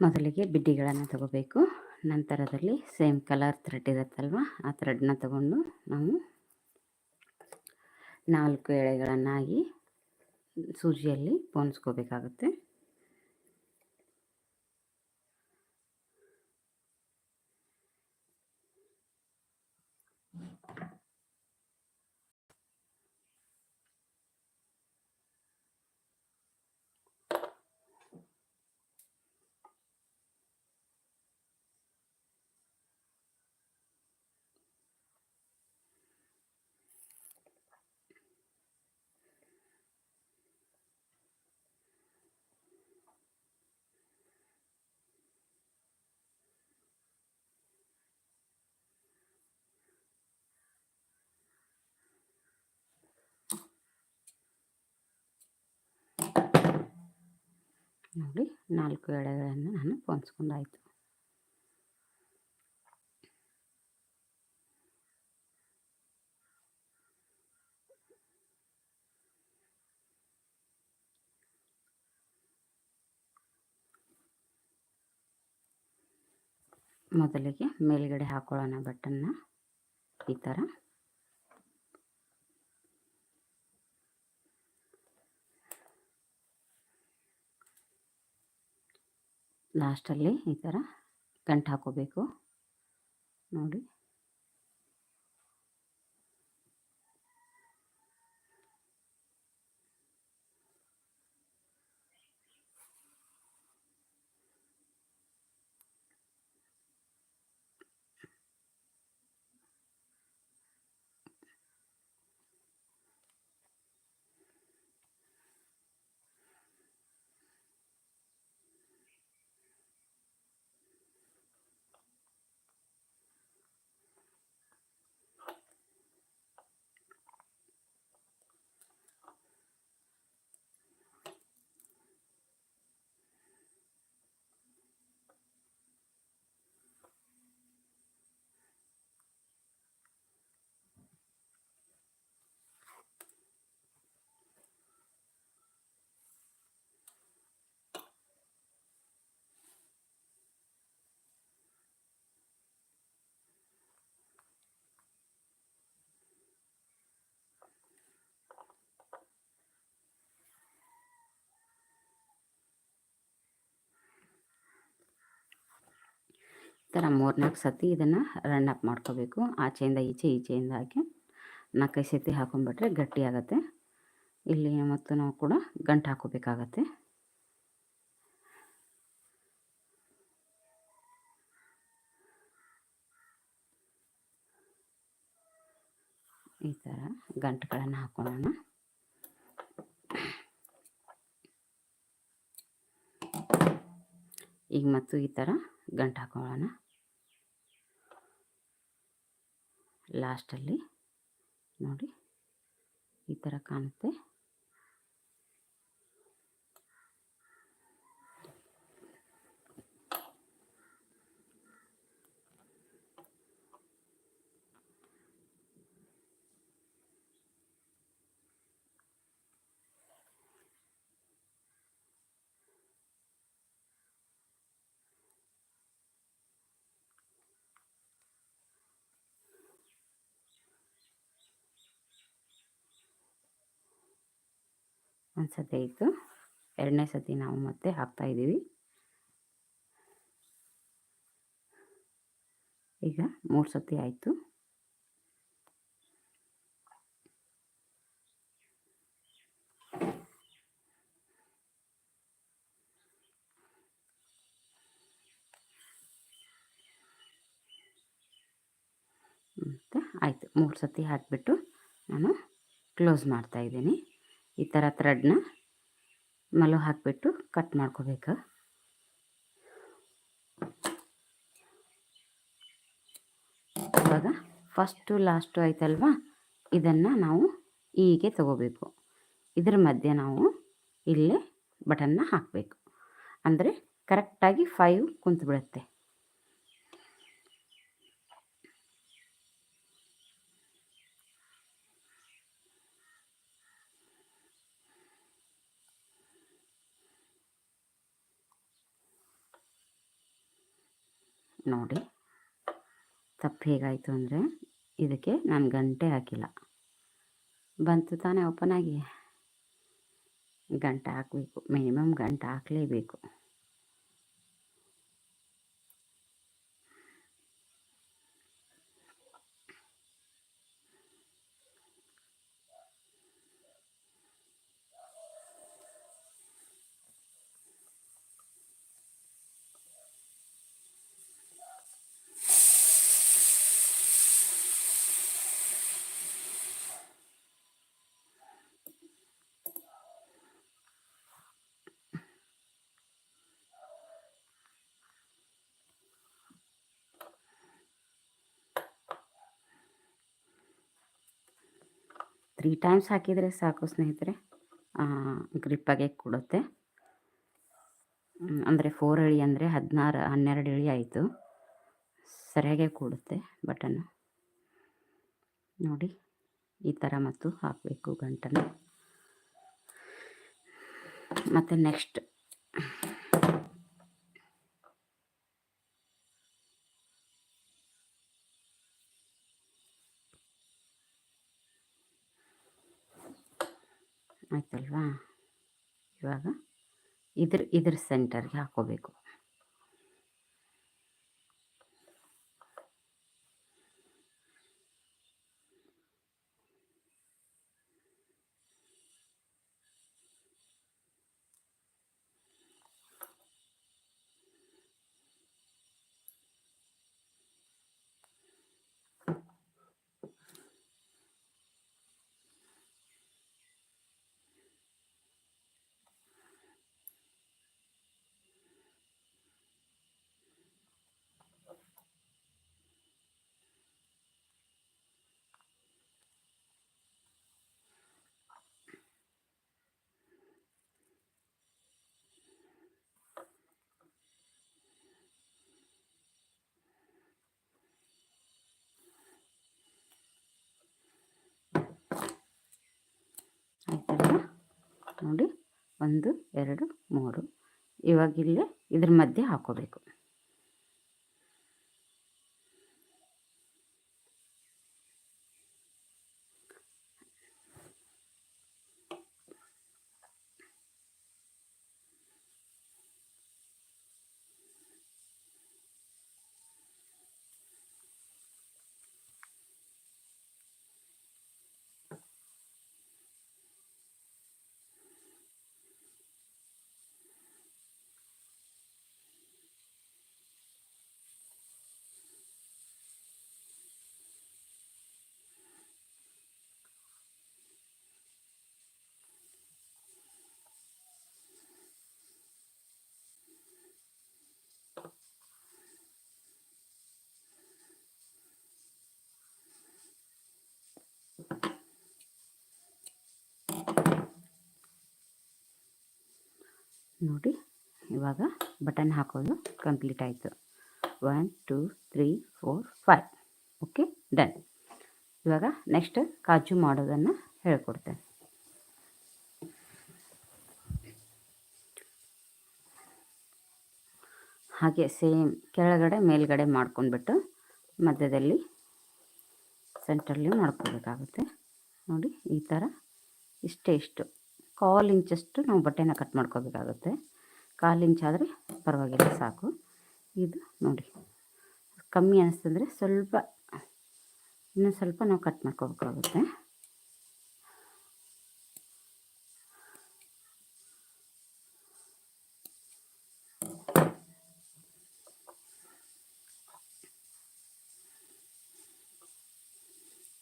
ಮೊದಲಿಗೆ ಬಿಡ್ಡಿಗಳನ್ನು ತಗೋಬೇಕು. ನಂತರದಲ್ಲಿ ಸೇಮ್ ಕಲರ್ ಥ್ರೆಡ್ ಇರುತ್ತಲ್ವ? ಆ ಥ್ರೆಡ್ನ ತಗೊಂಡು ನಾವು ನಾಲ್ಕು ಎಳೆಗಳನ್ನಾಗಿ ಸೂಜಿಯಲ್ಲಿ ಪೋಣಿಸ್ಕೋಬೇಕಾಗುತ್ತೆ ನೋಡಿ ನಾಲ್ಕು ಎಳೆಗಳನ್ನು ನಾನು ಪೋಣಿಸ್ಕೊಂಡಾಯಿತು ಮೊದಲಿಗೆ ಮೇಲ್ಗಡೆ ಹಾಕೊಳ್ಳೋಣ ಬಟನ್ನ ಈ ಥರ. ಲಾಸ್ಟಲ್ಲಿ ಈ ಥರ ಗಂಟು ಹಾಕೋಬೇಕು. ನೋಡಿ. ಥರ ಮೂರ್ನಾಲ್ಕು ಸತಿ ಇದನ್ನು ರನ್ ಅಪ್ ಮಾಡ್ಕೋಬೇಕು. ಆಚೆಯಿಂದ ಈಚೆ, ಈಚೆಯಿಂದ ಹಾಕಿ ನಾಲ್ಕೈದು ಸತಿ ಹಾಕೊಂಡ್ಬಿಟ್ರೆ ಗಟ್ಟಿ ಆಗುತ್ತೆ. ಇಲ್ಲಿ ಮತ್ತು ನಾವು ಕೂಡ ಗಂಟು ಹಾಕೋಬೇಕಾಗತ್ತೆ. ಈ ಥರ ಗಂಟುಗಳನ್ನು ಹಾಕೊಳ್ಳೋಣ. ಈಗ ಮತ್ತು ಈ ಥರ ಗಂಟು ಹಾಕೊಳ್ಳೋಣ ಲಾಸ್ಟಲ್ಲಿ ನೋಡಿ ಈ ಥರ ಕಾಣುತ್ತೆ. ಒಂದು ಸತಿ ಆಯಿತು. ಎರಡನೇ ಸತಿ ನಾವು ಮತ್ತೆ ಹಾಕ್ತಾಯಿದ್ದೀವಿ ಈಗ ಮೂರು ಸತಿ ಆಯಿತು. ಮತ್ತು ಆಯಿತು. ಮೂರು ಸತಿ ಹಾಕಿಬಿಟ್ಟು ನಾನು ಕ್ಲೋಸ್ ಮಾಡ್ತಾಯಿದ್ದೀನಿ ಈ ಥರ ಥ್ರೆಡ್ನ ಮಲು ಹಾಕಿಬಿಟ್ಟು ಕಟ್ ಮಾಡ್ಕೋಬೇಕು. ಇವಾಗ ಫಸ್ಟು ಲಾಸ್ಟು ಆಯ್ತಲ್ವ? ಇದನ್ನು ನಾವು ಹೀಗೆ ತಗೋಬೇಕು. ಇದ್ರ ಮಧ್ಯೆ ನಾವು ಇಲ್ಲೇ ಬಟನ್ನ ಹಾಕಬೇಕು. ಅಂದರೆ ಕರೆಕ್ಟಾಗಿ ಫೈವ್ ಕುಂತು ಬಿಡುತ್ತೆ ನೋಡಿ. ತಪ್ಪು ಹೇಗಾಯಿತು ಅಂದರೆ ಇದಕ್ಕೆ ನಾನು ಗಂಟೆ ಹಾಕಿಲ್ಲ. ಬಂತು ತಾನೇ ಓಪನ್ ಆಗಿ. ಗಂಟೆ ಹಾಕಬೇಕು. ಮಿನಿಮಮ್ ಗಂಟೆ ಹಾಕಲೇಬೇಕು. ತ್ರೀ ಟೈಮ್ಸ್ ಹಾಕಿದರೆ ಸಾಕು ಸ್ನೇಹಿತರೆ. ಗ್ರಿಪ್ಪಾಗೆ ಕೊಡುತ್ತೆ. ಅಂದರೆ ಫೋರ್ ಇಳಿ ಅಂದರೆ ಹದಿನಾರು, ಹನ್ನೆರಡು ಇಳಿ ಆಯಿತು. ಸರಿಯಾಗೆ ಕೊಡುತ್ತೆ ಬಟನ್ನು ನೋಡಿ, ಈ ಥರ ಮತ್ತು ಹಾಕಬೇಕು ಗಂಟನ್ನು. ಮತ್ತು ನೆಕ್ಸ್ಟ್ ಆಯ್ತಲ್ವಾ? ಇವಾಗ ಇದ್ರ ಇದ್ರ ಸೆಂಟರ್ಗೆ ಹಾಕೋಬೇಕು ಆಯ್ತಲ್ವ ನೋಡಿ ಒಂದು ಎರಡು ಮೂರು. ಇವಾಗಿಲ್ಲೇ ಇದ್ರ ಮಧ್ಯೆ ಹಾಕೋಬೇಕು. ನೋಡಿ, ಇವಾಗ ಬಟನ್ ಹಾಕೋದು ಕಂಪ್ಲೀಟ್ ಆಯಿತು. One two three four five okay done ಇವಾಗ ನೆಕ್ಸ್ಟ್ ಕಾಜು ಮಾಡೋದನ್ನು ಹೇಳ್ಕೊಡ್ತೇನೆ ಹಾಗೆ ಸೇಮ್ ಕೆಳಗಡೆ, ಮೇಲ್ಗಡೆ ಮಾಡ್ಕೊಂಡ್ಬಿಟ್ಟು ಮಧ್ಯದಲ್ಲಿ ಸೆಂಟ್ರಲ್ಲಿ ಮಾಡ್ಕೋಬೇಕಾಗುತ್ತೆ. ನೋಡಿ, ಈ ಥರ ಇಷ್ಟೇ ಇಷ್ಟು. ಕಾಲು ಇಂಚಷ್ಟು ನಾವು ಬಟ್ಟೆನ ಕಟ್ ಮಾಡ್ಕೋಬೇಕಾಗುತ್ತೆ. ಕಾಲು ಇಂಚಾದರೆ ಪರವಾಗಿಲ್ಲ, ಸಾಕು. ಇದು ನೋಡಿ. ಕಮ್ಮಿ ಅನಿಸ್ತಂದರೆ ಸ್ವಲ್ಪ, ಇನ್ನೂ ಸ್ವಲ್ಪ ನಾವು ಕಟ್ ಮಾಡ್ಕೋಬೇಕಾಗುತ್ತೆ.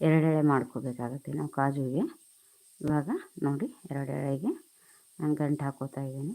ಎರಡೆಳೆ ಮಾಡ್ಕೋಬೇಕಾಗುತ್ತೆ ನಾವು ಕಾಜುಗೆ ಇವಾಗ ನೋಡಿ ಎರಡೆರಡಿಗೆ ನಾನು ಗಂಟು ಹಾಕೋತಾ ಇದ್ದೀನಿ.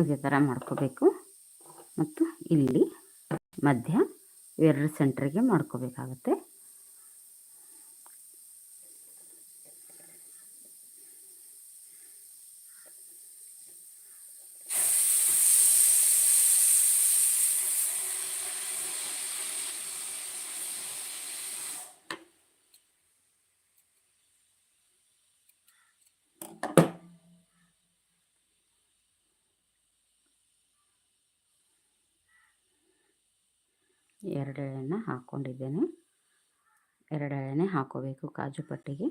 ಇದೇ ಥರ ಮಾಡ್ಕೋಬೇಕು. ಮತ್ತು ಇಲ್ಲಿ ಮಧ್ಯ ಎರಡು ಸೆಂಟ್ರಿಗೆ ಮಾಡ್ಕೋಬೇಕಾಗತ್ತೆ. ಎರಡು ಎಳೆನ ಹಾಕ್ಕೊಂಡಿದ್ದೇನೆ ಎರಡೆಳೆನೇ ಹಾಕೋಬೇಕು ಕಾಜು ಪಟ್ಟಿಗೆ.